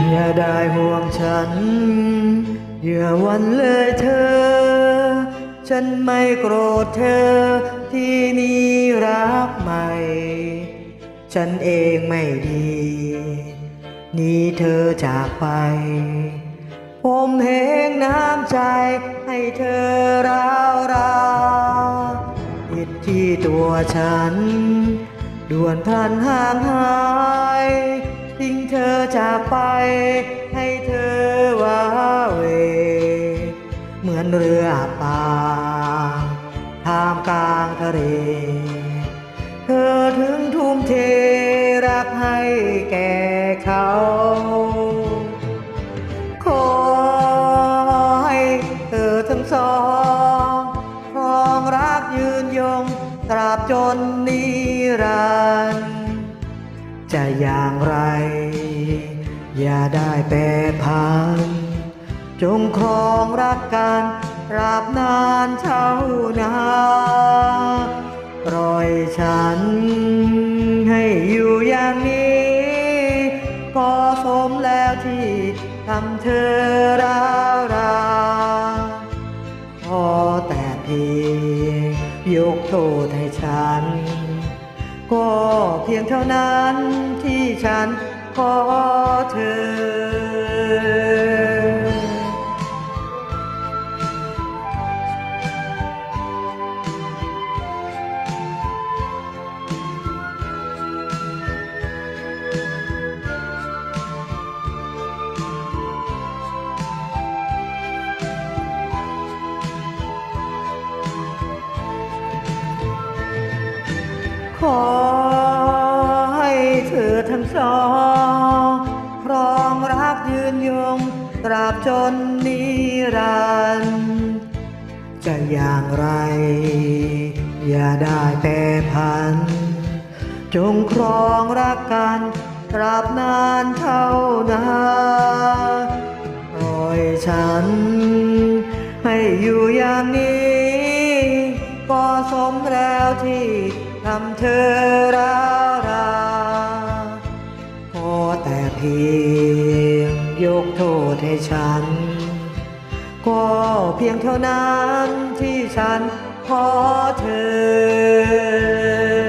อย่าได้ห่วงฉัน อย่าวันเลยเธอ ฉันไม่โกรธเธอที่มีรักใหม่ ฉันเองไม่ดี นี่เธอจากไป ผมเห็นน้ำใจให้เธอราวรานผิดที่ตัวฉัน ด่วนพลันห่างหาย จากไป ให้เธอว้าเว เหมือนเรืออับปาท่ามกลางทะเล เธอถึงทุ่มเทรักให้แก่เขาขอให้เธอทั้งสองครองรักยืนยงตราบจนนิรันดร์ จะอย่างไร อย่าได้แปรพันจงครองรักกันราบนานเท่านาปล่อยฉัน ให้อยู่อย่างนี้ ก็สมแล้วที่ทำเธอร้าวรานพอแต่เพียงยกโทษ เพียงเท่านั้นที่ฉันขอเธอขอให้เธอ ทั้งสองครองรักยืนยง ตราบจนนิรันดร์จะอย่างไร อย่าได้แปรพัน จงครองรักกันตราบนานเท่านานปล่อยฉัน ให้อยู่อย่างนี้ก็สมแล้วที่ทำเธอร้าวรา แต่เพียงยกโทษให้ฉัน ก็เพียงเท่านั้นที่ฉันพอเธอ